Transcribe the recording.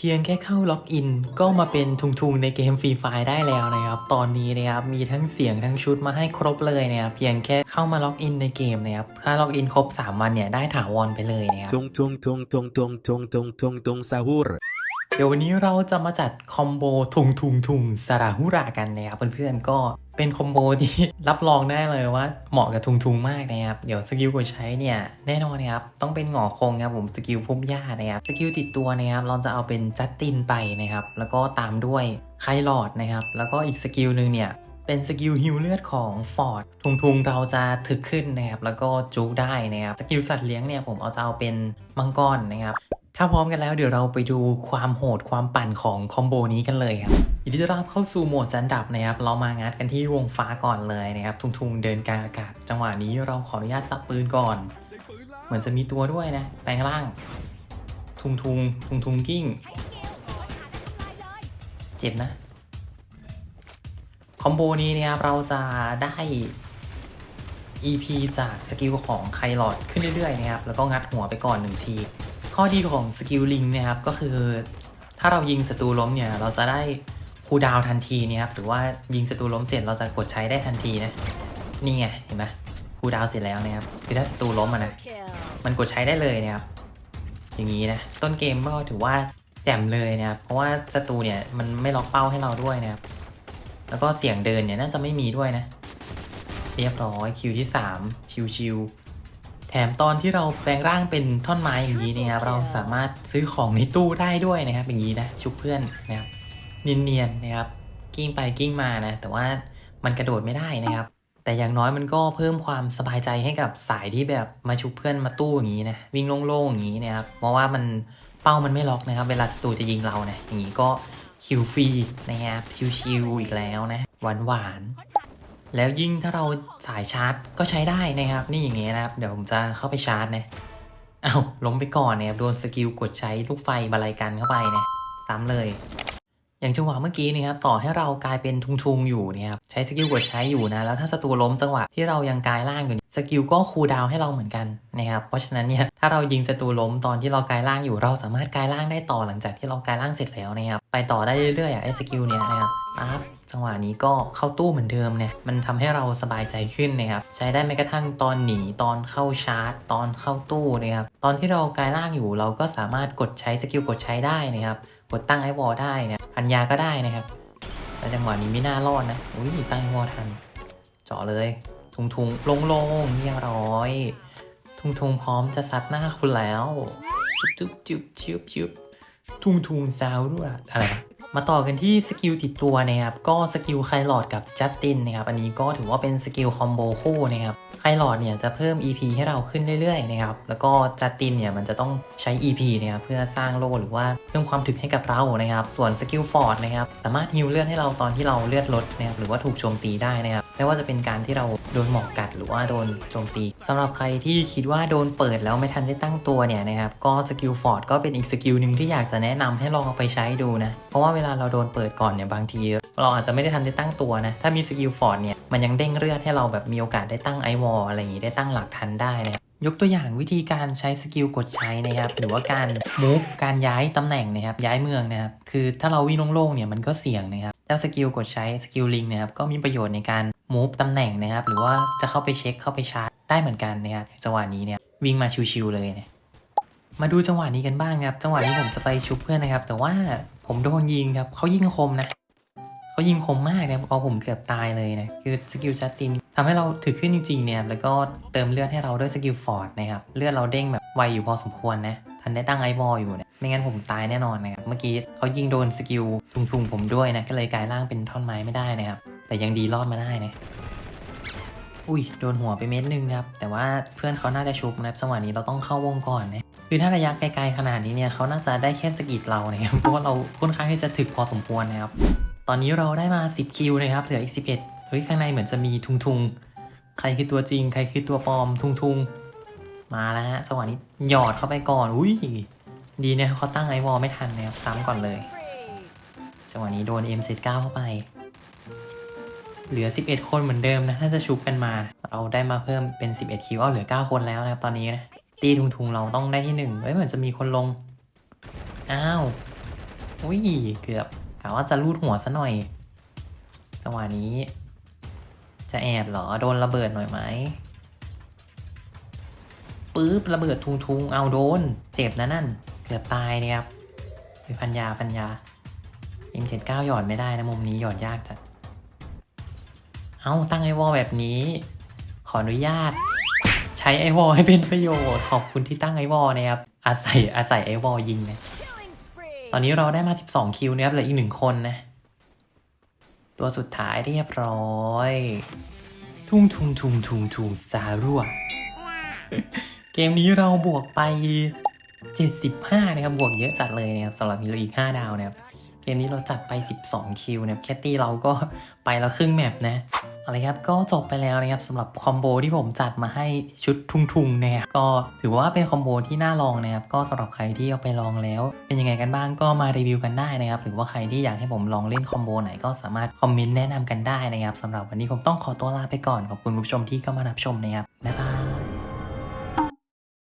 เพียงแค่เข้าล็อกอินก็มาเป็นทุงๆในเกมฟรีไฟได้แล้วนะครับ ตอนนี้นะครับมีทั้งเสียงทั้งชุดมาให้ครบเลยนะครับเพียงแค่เข้ามาล็อกอินในเกมนะครับถ้าล็อกอินครบ 3 วันเนี่ยได้ถาวรไปเลยนะครับ Tung tung tung tung tung tung tung tung tung sahur. เดี๋ยววันนี้เราจะมาจัดคอมโบทุงทุงทุงสระหุรากันนะครับเพื่อนๆก็เป็นคอมโบที่รับรองได้เลยว่าเหมาะกับทุงทุงมากนะครับเดี๋ยวสกิลกดใช้เนี่ยแน่นอนนะครับต้องเป็นหงอคงครับผมสกิลพุ่มหญ้านะครับสกิลติดตัวนะครับเราจะเอาเป็นจัสตินไปนะครับแล้วก็ตามด้วยไคลอดนะครับแล้วก็อีกสกิลหนึ่งเนี่ยเป็นสกิลฮิวเลือดของฟอร์ดทุงทุงเราจะถึกขึ้นนะครับแล้วก็จูกได้นะครับสกิลสัตว์เลี้ยงเนี่ยผมเอาจะเอาเป็นมังกรนะครับ ถ้าพร้อมกันแล้วเดี๋ยวเราไปดูความโหดความปั่นของคอมโบนี้กันเลยครับยินดีต้อนรับเข้าสู่โหมดจันดับนะครับ เรามางัดกันที่วงฟ้าก่อนเลยนะครับ ทุงๆเดินกลางอากาศ จังหวะนี้เราขออนุญาตสับปืนก่อน เหมือนจะมีตัวด้วยนะ แปลงร่าง ทุงทุงทุงทุงกิ้ง เจ็บนะ คอมโบนี้นะครับเราจะได้ EP จากสกิลของไคลอดขึ้นเรื่อยๆนะครับ แล้วก็งัดหัวไปก่อนหนึ่งที ข้อดีของสกิลลิงนะครับก็คือ ถ้าเรายิงศัตรูล้มเนี่ยเราจะได้คูดาวทันทีนะครับหรือว่ายิงศัตรูล้มเสร็จเราจะกดใช้ได้ทันทีนะนี่ไงเห็นไหมคูดาวเสร็จแล้วนะครับคือถ้าศัตรูล้มนะมันกดใช้ได้เลยนะครับอย่างนี้นะต้นเกมก็ถือว่าแจ่มเลยนะครับเพราะว่าศัตรูเนี่ยมันไม่ล็อกเป้าให้เราด้วยนะครับแล้วก็เสียงเดินเนี่ยน่าจะไม่มีด้วยนะ เรียบร้อยคิวที่ 3 ชิวๆ แถมตอนที่เราแปลงร่างเป็นท่อนไม้อย่างนี้นะครับเราสามารถซื้อของในตู้ได้ด้วยนะครับ อย่างนี้นะชุบเพื่อนนะครับเนียนๆนะครับกิ้งไปกิ้งมานะแต่ว่ามันกระโดดไม่ได้นะครับ แต่อย่างน้อยมันก็เพิ่มความสบายใจให้กับสายที่แบบมาชุบเพื่อนมาตู้อย่างนี้นะวิ่งโล่งๆอย่างนี้นะครับเพราะว่ามันเป้ามันไม่ล็อกนะครับ เวลาศัตรูจะยิงเรานะอย่างนี้ก็คิวฟรีนะครับชิวๆอีกแล้วนะหวานๆ แล้วยิ่งถ้าเราสายชาร์จก็ใช้ได้นะครับ นี่อย่างเงี้ยนะครับ เดี๋ยวผมจะเข้าไปชาร์จนะเอา้าล้มไปก่อนนะครับโดนสกิลกดใช้ลูกไฟบาลัยกันเข้าไปนะซ้ำเลย อย่างจังหวะเมื่อกี้นะครับต่อให้เรากลายเป็นทุงๆอยู่เนี่ยครับใช้สกิลกดใช้อยู่นะแล้วถ้าศัตรูล้มจังหวะที่เรายังกลายร่างอยู่สกิลก็คูลดาวให้เราเหมือนกันนะครับเพราะฉะนั้นเนี่ยถ้าเรายิงศัตรูล้มตอนที่เรากลายร่างอยู่ เราสามารถกลายร่างได้ต่อหลังจากที่เรากลายร่างเสร็จแล้วนะครับไปต่อได้เรื่อยๆไอ้สกิลเนี่ยนะครับปั๊บจังหวะนี้ก็เข้าตู้เหมือนเดิมเนี่ยมันทำให้เราสบายใจขึ้นนะครับใช้ได้แม้กระทั่งตอนหนีตอนเข้าชาร์จ ตอนเข้าตู้นะครับตอนที่เรากลายร่างอยู่เราก็สามารถกดใช้สกิลกดใช้ได้นะครับ กดตั้งไอวอลได้นะพันยาก็ได้นะครับแต่จังหวะนี้ไม่น่ารอดนะอุ้ยตั้งไอวอลทัน เจาะเลย ทุงทุงลงลงๆเรียบร้อย ทุงทุงพร้อมจะซัดหน้าคุณแล้วจุ๊บจุ๊บจุ๊บจุ๊บทุงทุงซาวด้วยอะไรนะ มาต่อกันที่สกิลติดตัวนะครับ ก็สกิลไคลอดกับจัสตินนะครับ อันนี้ก็ถือว่าเป็นสกิลคอมโบคู่นะครับ ไคลอดเนี่ยจะเพิ่ม EP ให้เราขึ้นเรื่อยๆนะครับ แล้วก็จัสตินเนี่ยมันจะต้องใช้ EP นะครับเพื่อสร้างโลหรือว่าเพิ่มความถึกให้กับเรานะครับ ส่วนสกิลฟอร์ดนะครับสามารถฮิวเลือดให้เราตอนที่เราเลือดลดนะครับหรือว่าถูกโจมตีได้นะครับไม่ว่าจะเป็นการที่เราโดนหมอกกัดหรือว่าโดนโจมตีสำหรับใครที่คิดว่าโดนเปิดแล้วไม่ทันได้ตั้งตัวเนี่ยนะครับก็สกิลฟอร์ดก็เป็นอีกสกิลหนึ่งที่อยากจะแนะนำให้ลองเอาไปใช้ดูนะเพราะว่าเวลาเราโดนเปิดก่อนเนี่ยบางที เราอาจจะไม่ได้ทันได้ตั้งตัวนะ ถ้ามีสกิลฟอร์ดเนี่ยมันยังเด้งเลือดให้เราแบบมีโอกาสได้ตั้งไอวอลอะไรอย่างนี้ได้ตั้งหลักทันได้นะยกตัวอย่างวิธีการใช้สกิลกดใช้นะครับ หรือว่าการมูฟการย้ายตำแหน่งนะครับ ย้ายเมืองนะครับ คือถ้าเราวิ่งโล่งๆเนี่ยมันก็เสี่ยงนะครับเจ้าสกิลกดใช้สกิลลิงนะครับก็มีประโยชน์ในการมูฟตำแหน่งนะครับ หรือว่าจะเข้าไปเช็คเข้าไปชาร์จได้เหมือนกันนะครับจังหวะนี้เนี่ยวิ่งมาชิวๆเลยเนี่ยมาดูจังหวะนี้กันบ้างครับ จังหวะนี้ผมจะไปชุบเพื่อนนะครับ แต่ว่า ผมโดนยิงครับเขายิงคมนะเขายิงคมมากนะเอาผมเกือบตายเลยนะคือสกิลจัสตินทำให้เราถือขึ้นจริงๆเนี่ยแล้วก็เติมเลือดให้เราด้วยสกิลฟอร์ดนะครับเลือดเราเด้งแบบไวอยู่พอสมควรนะทันได้ตั้งไอบอลอยู่นะไม่งั้นผมตายแน่นอนนะครับเมื่อกี้เขายิงโดนสกิลทุ่งๆผมด้วยนะก็เลยกลายร่างเป็นท่อนไม้ไม่ได้นะครับแต่ยังดีรอดมาได้นะอุ้ยโดนหัวไปเม็ดนึงครับแต่ว่าเพื่อนเขาน่าจะชุบนะครับจังหวะนี้เราต้องเข้าวงก่อนนะ คือถ้าระยะไกลๆขนาดนี้เนี่ยเขาน่าจะได้แค่สกิดเรานะครับเพราะว่าเราค่อนข้างที่จะถึกพอสมควรนะครับ ตอนนี้เราได้มา 10 คิวนะครับเหลืออีก 11 เฮ้ยข้างในเหมือนจะมีทุงทุงๆใครคือตัวจริง ใครคือตัวปลอมทุงทุงๆมาแล้วฮะจังหวะนี้หยอดเข้าไปก่อนอุ้ยดีนะเขาตั้งไอวอลไม่ทันนะครับซ้ำก่อนเลยจังหวะนี้โดน M 1 9เข้าไป เหลือ 11 คนเหมือนเดิมนะน่าจะชุบกันมา เราได้มาเพิ่มเป็น 11 คิวเอาเหลือ 9 คนแล้วนะครับตอนนี้นะ ตีทุงๆเราต้องได้ที่หนึ่งเฮ้ยเหมือนจะมีคนลง อ้าว อุ้ย เกือบกะว่าจะลูดหัวซะหน่อย จังหวะนี้ จะแอบเหรอ โดนระเบิดหน่อยไหมปึ๊บระเบิดทุงทุงๆ เอาโดน เจ็บนะนั่น เกือบตายเนี่ยครับไปพันยาพันยา M79 หยอดไม่ได้นะมุมนี้หยอดยากจัด เอาตั้งไอวอลแบบนี้ ขออนุญาต ช้ไอวอลให้เป็นประโยชน์ ขอบคุณที่ตั้งไอวอลนะครับ อาศัยอาศัยไอวอลยิงนะตอนนี้เราได้มา 12 คิวนะครับเหลืออีกหนึ่งคนนะ ตัวสุดท้ายเรียบร้อย ทุ่งทุ่งทุ่งทุ่งทุ่งซารัวเกมนี้เราบวกไป 75 นะครับ บวกเยอะจัดเลยนะครับสำหรับมีเหลืออีก 5 ดาวนะครับ มนี้เราจัดไป 12 คิวนะครับแคตตี้เราก็ไปแล้วครึ่งแมปนะอาละครับก็จบไปแล้วนะครับสำหรับคอมโบที่ผมจัดมาให้ชุดทุงๆนะครับก็ถือว่าเป็นคอมโบที่น่าลองนะครับก็สำหรับใครที่เอาไปลองแล้ว เป็นยังไงกันบ้างก็มารีวิวกันได้นะครับหรือว่าใครที่อยากให้ผมลองเล่นคอมโบไหนก็สามารถคอมเมนต์แนะนำกันได้นะครับสำหรับวันนี้ผมต้องขอตัวลาไปก่อนขอบคุณผู้ชมที่เข้ามารับชมนะครับ